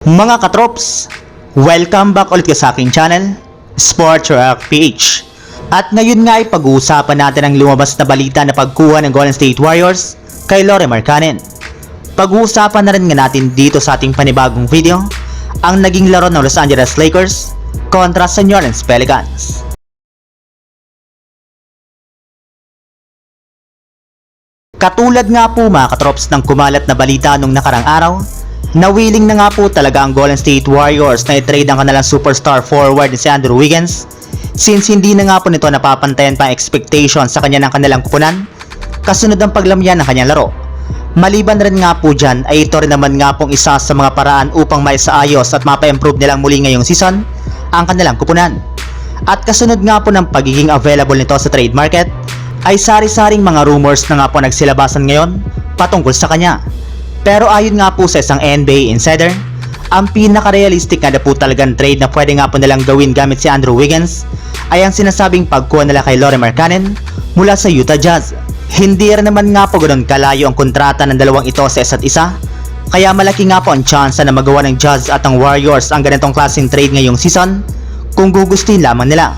Mga katrops, welcome back ulit sa aking channel, Sports Rock PH. At ngayon nga ay pag-uusapan natin ang lumabas na balita na pagkuha ng Golden State Warriors kay Lore Markkanen. Pag-uusapan na rin nga natin dito sa ating panibagong video ang naging laro ng Los Angeles Lakers kontra sa New Orleans Pelicans. Katulad nga po mga katrops ng kumalat na balita nung nakarang araw, na willing na nga po talaga ang Golden State Warriors na i-trade ang kanilang superstar forward si Andrew Wiggins since hindi na nga po nito napapantayan pa expectation sa kanya ng kanilang kupunan kasunod ang paglamyan ng kanyang laro. Maliban rin nga po dyan ay ito rin naman nga pong isa sa mga paraan upang maisaayos at mapa-improve nilang muli ngayong season ang kanilang kupunan. At kasunod nga po ng pagiging available nito sa trade market ay sari-saring mga rumors na nga po nagsilabasan ngayon patungkol sa kanya. Pero ayon nga po sa isang NBA insider, ang pinaka-realistic na po talagang trade na pwede nga po nilang gawin gamit si Andrew Wiggins ay ang sinasabing pagkuha nila kay Lore Markkanen mula sa Utah Jazz. Hindi rin naman nga po ganoon kalayo ang kontrata ng dalawang ito sa isa't isa, kaya malaki nga po ang chance na magawa ng Jazz at ang Warriors ang ganitong klaseng trade ngayong season kung gugustuhin lamang nila.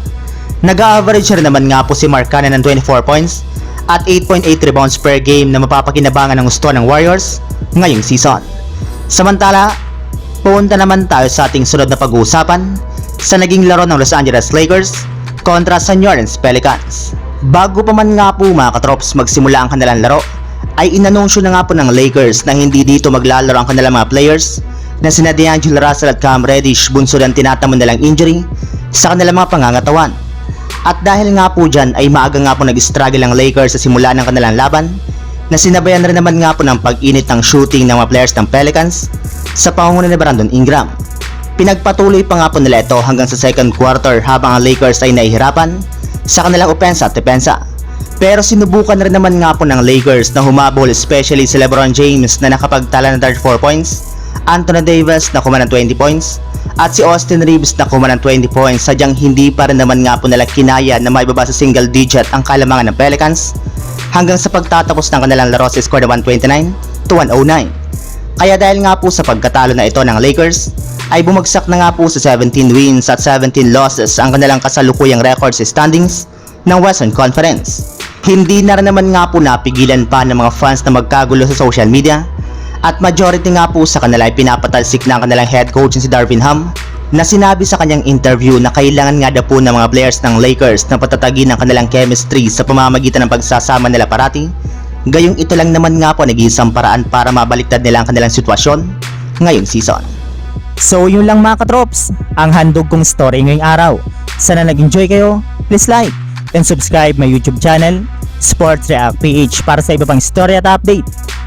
Nag-average rin naman nga po si Markkanen ng 24 points at 8.8 rebounds per game na mapapakinabangan ng gusto ng Warriors ngayong season. Samantala, punta naman tayo sa ating sunod na pag-uusapan sa naging laro ng Los Angeles Lakers kontra sa New Orleans Pelicans. Bago pa man nga po mga katrops magsimula ang kanilang laro, ay inanunsyo na nga po ng Lakers na hindi dito maglalaro ang kanilang mga players na sina D'Angelo Russell at Cam Reddish bunsod ang tinatamon nilang injury sa kanilang mga pangangatawan. At dahil nga po dyan ay maaga nga po nag-struggle ang Lakers sa simula ng kanilang laban na sinabayan rin naman nga po ng pag-init ng shooting ng mga players ng Pelicans sa pangunguna ni Brandon Ingram. Pinagpatuloy pa nga po nila ito hanggang sa second quarter habang ang Lakers ay nahihirapan sa kanilang opensa at depensa. Pero sinubukan rin naman nga po ng Lakers na humabol especially si LeBron James na nakapagtala ng 34 points, Anthony Davis na kuma ng 20 points, at si Austin Reeves na kuma ng 20 points sadyang hindi pa rin naman nga po nila kinaya na maibaba sa single digit ang kalamangan ng Pelicans hanggang sa pagtatapos ng kanilang laro sa score na 129 to 109. Kaya dahil nga po sa pagkatalo na ito ng Lakers, ay bumagsak na nga po sa 17 wins at 17 losses ang kanilang kasalukuyang record sa standings ng Western Conference. Hindi na rin naman nga po napigilan pa ng mga fans na magkagulo sa social media at majority nga po sa kanila ay pinapatalsik na ang kanilang head coach si Darvin Ham na sinabi sa kanyang interview na kailangan nga daw po ng mga players ng Lakers na patatagin ang kanilang chemistry sa pamamagitan ng pagsasama nila parati. Gayong ito lang naman nga po nag-iisang paraan para mabaliktad nila ang kanilang sitwasyon ngayong season. So yun lang mga katrops, ang handog kong story ngayong araw. Sana nag-enjoy kayo, please like and subscribe my YouTube channel, Sports React PH para sa iba pang story at update